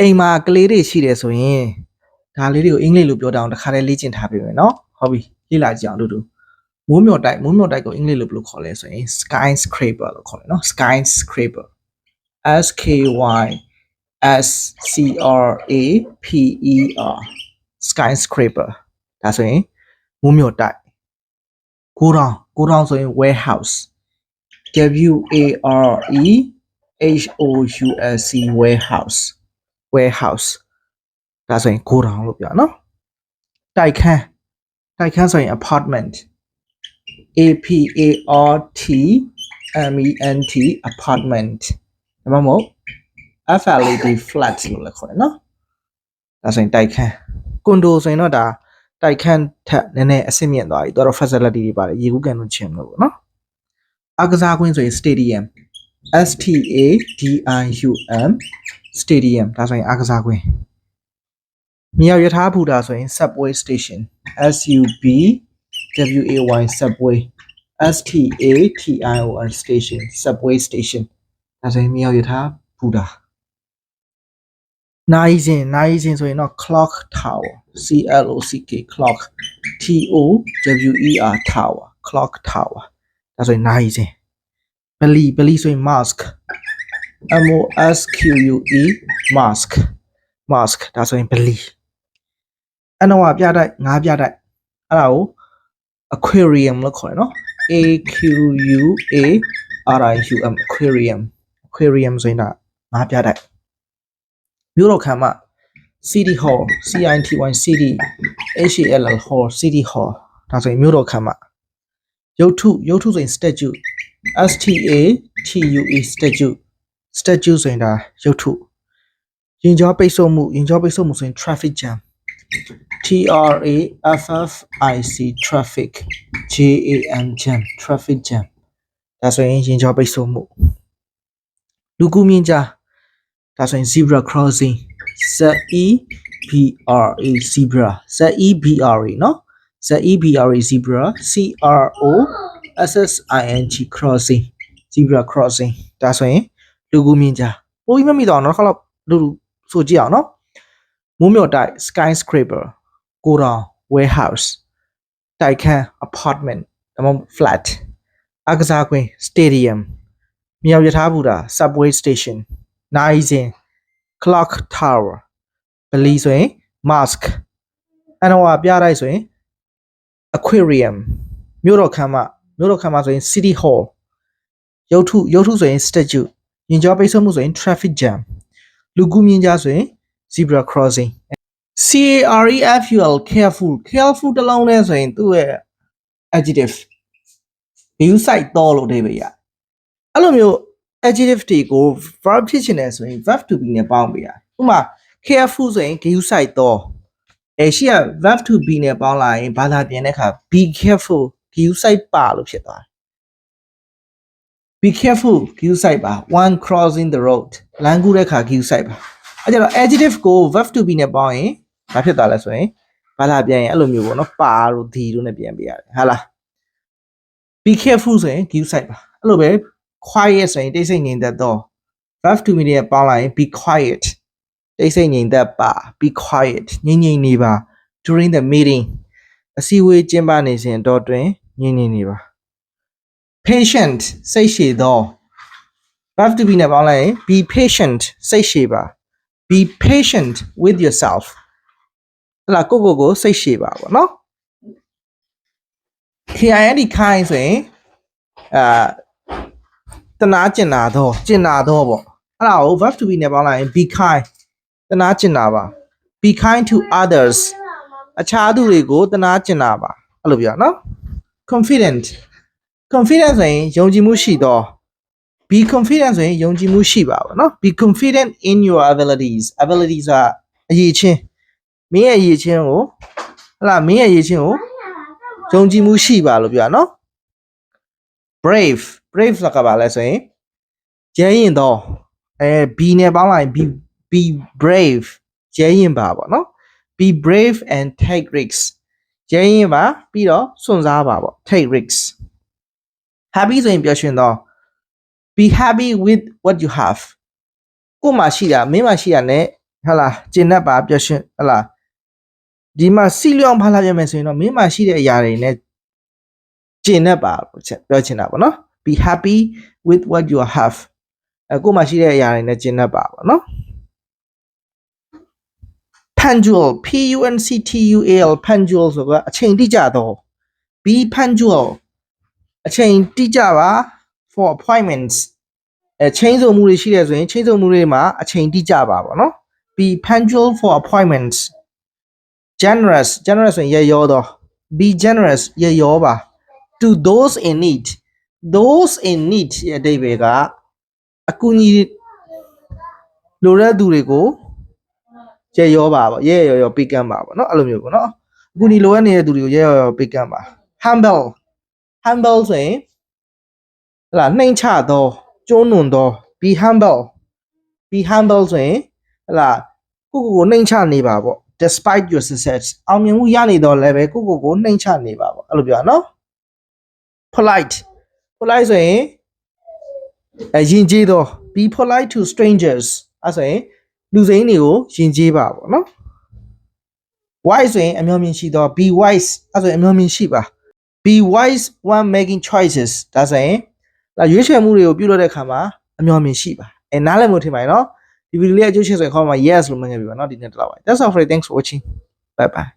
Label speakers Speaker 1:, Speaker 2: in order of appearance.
Speaker 1: အိမ်မှာကလေးတွေရှိတယ်ဆိုရင်ဒါလေးတွေကိုအင်္ဂလိပ်လိုပြောတတ်အောင်တစ်ခါတည်းလေ့ကျင့်ထားပေးမယ်နော်ဟုတ်ပြီလေ့လာကြည့်အောင်အတူတူမိုးမျှော်တိုက်မိုးမျှော်တိုက်ကိုအင်္ဂလိပ်လိုဘယ်လိုခေါ်လဲဆိုရင် skyscraper လို့ခေါ်တယ်နော် skyscraper S K Y S C R A P E R skyscraper ဒါဆိုရင်မိုးမျှော်တိုက်ကိုတောင်ကိုတောင်ဆိုရင် warehouse W A R E H O U S C warehouse warehouse ဒါဆိုရင်ကိုတောင်လို့ပြောနော်တိုက်ခန်းတိုက်ခန်းဆိုရင် apartment A P A R T M E N T apartment ဒါမှမဟုတ် F L A D flat လို့လည်းခေါ်တယ်နော်ဒါဆိုရင်တိုက်ခန်းကွန်ဒိုဆိုရင်တော့ဒါတိုက်ခန်းထက်နည်းနည်းအဆင့်မြင့်သွားပြီတော်တော် facility တွေပါတယ်ရေကူးကန်လို့ချင်လို့ပေါ့နော်အကစားကွင်းဆိုရင် stadium S T A D I U M stadium ဒါဆိုရင်အကစားကွင်းမြေရောက်ရထားဘူတာဆိုရင် subway station S U B W A Y subway S T A T I O N station subway station ဒါဆိုရင်မြေရောက်ရထားဘူတာနိုင်စဉ်နိုင်စဉ်ဆိုရင်တော့ clock tower C L O C K clock T O W E R tower clock tower ဒါဆိုရင်နိုင်စဉ်ဘလီဘလီဆိုရင် mask M O S Q U E mask mask ဒါဆိုရင်ဘလီအနောကပြတိုက်ငါးပြတိုက်အဲ့ဒါကို aquarium လို့ခေါ်တယ်နော် A Q U A R I U M aquarium aquarium ဆိုရင်ဒါငါးပြတိုက်မြို့တော်ခမ်းမ City Hall C I T Y City H A L L Hall City Hall ဒါဆိုရင်မြို့တော်ခမ်းမရုပ်ထုရုပ်ထုဆိုရင် statue S T A T U E statue statue ဆိုရင်ဒါရုပ်ထုရင်ကြောပိတ်ဆို့မှုရင်ကြောပိတ်ဆို့မှုဆိုရင် traffic jam T R A F F I C traffic J A M jam traffic jam ဒါဆိုရင်ရင်ကြောပိတ်ဆို့မှုလူကူးမြင့်ကြားဒါဆိုရင် zebra crossing Z E B R A zebra Z E B R A เนาะ Z E B R A zebra C R O S S I N G crossing zebra crossing ဒါဆိုရင် လူကူမြင်ကြားပိုပြီးမမိတော့အောင်နောက်တစ်ခါတော့လူလူဆိုကြည့်အောင်နော်မိုးမြော်တိုက် skyscraper ကိုတောင် warehouse တိုက်ခန်း apartment ဒါမှမဟုတ် flat အကစားကွင်း stadium မြောက်ယထာဘူတာ subway station နိုင်စင် clock tower ဗလီဆိုရင် mask အန်ဝါပြတိုက်ဆိုရင် aquarium မြို့တော်ခမ်းမမြို့တော်ခမ်းမဆိုရင် city hall ရုပ်ထုရုပ်ထုဆိုရင် statue ရင်ကျော်ပိတ်ဆို့မှုဆိုရင် traffic jam လူကူးမြင့်ကြားဆိုရင် zebra crossing C A R E F U L careful careful တစ်လုံးနဲ့ဆိုရင်သူ့ရဲ့ adjective view side တော့လို့အဓိပ္ပာယ်ရအဲ့လိုမျိုး adjective တွေကို verb ဖြစ်ချင်တယ်ဆိုရင် verb to be နဲ့ပေါင်းပေးရဥပမာ careful ဆိုရင် view side တော့အဲရှိက verb to be နဲ့ပေါင်းလာရင်ဘာသာပြန်တဲ့အခါ be careful view side ပါလို့ဖြစ်သွားတယ် be careful view side ပါ one crossing the road လမ်းကူးတဲ့အခါ view side ပါအဲကြတော့ adjective ကို verb to be နဲ့ပေါင်းရင်ဘာဖြစ်သွားလဲဆိုရင်ဘာသာပြန်ရင်အဲ့လိုမျိုးပေါ့နော်ပါလို့ဒီလို့နဲ့ပြန်ပေးရတယ်ဟာလား be careful ဆိုရင် view side ပါအဲ့လိုပဲ quiet ဆိုရင်တိတ်ဆိတ်ငြိမ်သက်တော့ verb to be နဲ့ပေါင်းလိုက်ရင် be quiet တိတ်ဆိတ်ငြိမ်သက်ပါ be quiet ငြိမ်ငြိမ်နေပါ during the meeting အစည်းအဝေးကျင်းပနေစဉ်တော့တွင်ငြိမ်ငြိမ်နေပါ patient စိတ်ရှည်သော verb to be နဲ့ပေါင်းလိုက်ရင် be patient စိတ်ရှည်ပါ be patient with yourself ဟလာကိုကိုကိုစိတ်ရှည်ပါဗောနော် KIND ခိုင်းဆိုရင်အာတနာကျင်နာတော့ကျင်နာတော့ဗောအဲ့ဒါကို verb to be နဲ့ပေါင်းလိုက်ရင် be kind တနာကျင်နာပါ be kind to others အခြားသူတွေကိုတနာကျင်နာပါအဲ့လိုပြောနော် confident confident ဆိုရင်ယုံကြည်မှုရှိတော့ be confident ဆိုရင်ယုံကြည်မှုရှိပါဗောနော် be confident in your abilities abilities ကအရေးချင်းမင်းရဲ့အရေးချင်းကိုဟလာမင်းရဲ့အရေးချင်းကိုယုံကြည်မှုရှိပါလို့ပြောတာနော် brave brave ဆိုတာကဘာလဲဆိုရင်ကျဲရင်တော့အဲ B နဲ့ပေါင်းလိုက်ရင် be be brave ကျဲရင်ပါပေါ့နော် be brave and take risks ကျဲရင်ပါပြီးတော့စွန့်စားပါပေါ့ take risks happy ဆိုရင်ပျော်ရွှင်တော့ be happy with what you have ကိုယ်မှာရှိတာမင်းမှာရှိတာ ਨੇ ဟလာကျင့်တတ်ပါပျော်ရွှင်ဟလာဒီမှာစီလျောင်းဖလာပြမယ်ဆိုရင်တော့မင်းမှာရှိတဲ့အရာတွေနဲ့ကျင့်တတ်ပါလို့ချက်ပြောချင်တာပေါ့နော် be happy with what you have အကိုမှရှိတဲ့အရာတွေနဲ့ကျင့်တတ်ပါပေါ့နော် punctual p u n c t u a l punctual ဆိုတော့အချိန်တိကျတော့ be punctual အချိန်တိကျပါ for appointments အဲချိန်စုံမှုတွေရှိတယ်ဆိုရင်ချိန်စုံမှုတွေမှာအချိန်တိကျပါပေါ့နော် be punctual for appointments generous generous ဆိုရင်ရရောတော့ be generous ရရောပါ to those in need those in need ရဲ့အဓိပ္ပာယ်ကအကူအညီလိုတဲ့သူတွေကိုရရောပါပေါ့ရဲရောရောပေးကမ်းပါပေါ့နော်အဲ့လိုမျိုးပေါ့နော်အကူအညီလိုအပ်နေတဲ့သူတွေကိုရဲရောရောပေးကမ်းပါ humble humble ဆိုရင်ဟလာနှိမ်ချတော့ကျုံးနွန်တော့ be humble be humble ဆိုရင်ဟလာကိုကိုကိုနှိမ်ချနေပါပေါ့ despite your success အောင်မြင်မှုရနေတော့လည်းပဲကိုကိုကိုနှိမ်ချနေပါပေါ့အဲ့လိုပြောနော် polite polite ဆိုရင်အရင်ကျေးတော့ be polite to strangers အဲ့ဆိုရင်လူစိမ်းတွေကိုယဉ်ကျေးပါပေါ့နော် wise ဆိုရင်အမျှော်မြင်ရှိတော့ be wise အဲ့ဆိုရင်အမျှော်မြင်ရှိပါ be wise when making choices ဒါဆိုရင်ဒါရွေးချယ်မှုတွေကိုပြုလုပ်တဲ့အခါမှာအမျှော်မြင်ရှိပါအဲနားလည်မှုထင်ပါရဲ့နော်ဒီဗီဒီယိုလေးအကျိုးရှိဆိုရင်ခေါင်းမှာ yes လို့မှတ်ခဲ့ပြီပါနော်ဒီနေ့တော့ပါ That's all for today. thanks for watching bye bye